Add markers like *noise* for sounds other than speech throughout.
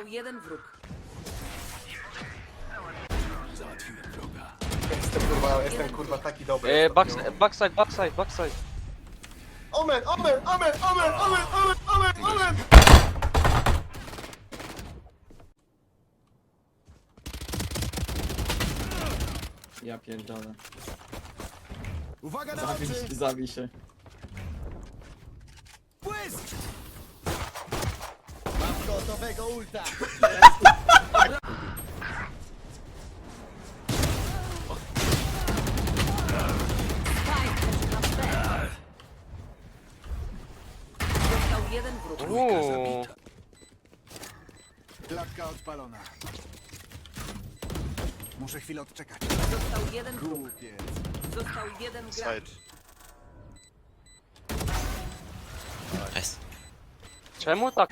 Został jeden wróg. Jestem kurwa, jestem kurwa taki dobry. E, backside, backside, backside, backside. Omen, omen, omen, omen, omen, omen, omen, omen! Ja pierdolę. Uwaga na Zabij, oczy! zabij się. Błysk! Gotowego ulta! Został jeden wróg. Uuu. Klatka odpalona. Muszę chwilę odczekać. Został jeden wróg. Głupiec. Został jeden gracz. Czemu tak?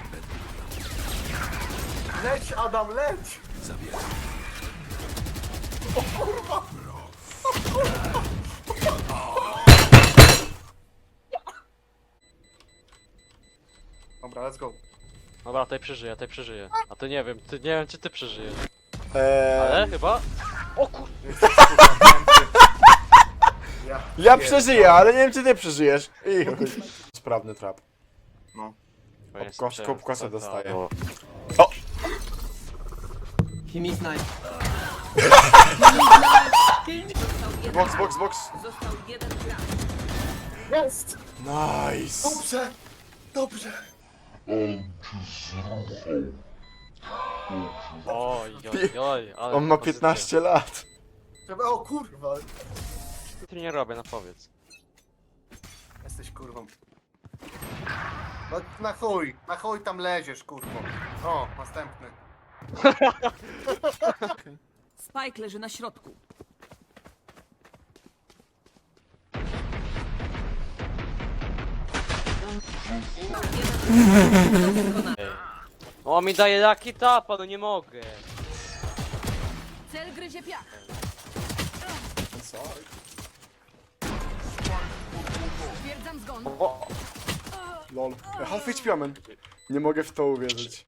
Leć Adam, leć! Dobra, let's go. Dobra, tej przeżyję, tej przeżyję. A ty nie wiem, ty nie wiem czy ty przeżyjesz. Eee, Ale chyba. O kur... Ja, *laughs* ja przeżyję, ale nie wiem czy ty przeżyjesz. I chuj. *laughs* Sprawny trap. No. Kos- kup kosę dostaję. Został jeden Box, box, box. Został jeden gracz. Jest! Nice. Dobrze! Dobrze! Oj, oj, oj, ale On ma pozycja. 15 lat. O kurwa! Ty nie robię, no powiedz. Jesteś kurwą. No na chuj, na chuj tam leziesz kurwo. O, następny. Spike leży na środku. O, mi daje laki tapa, no nie mogę. Cel gryzie piach. Stwierdzam zgon. Lol. Half HP. Nie mogę w to uwierzyć.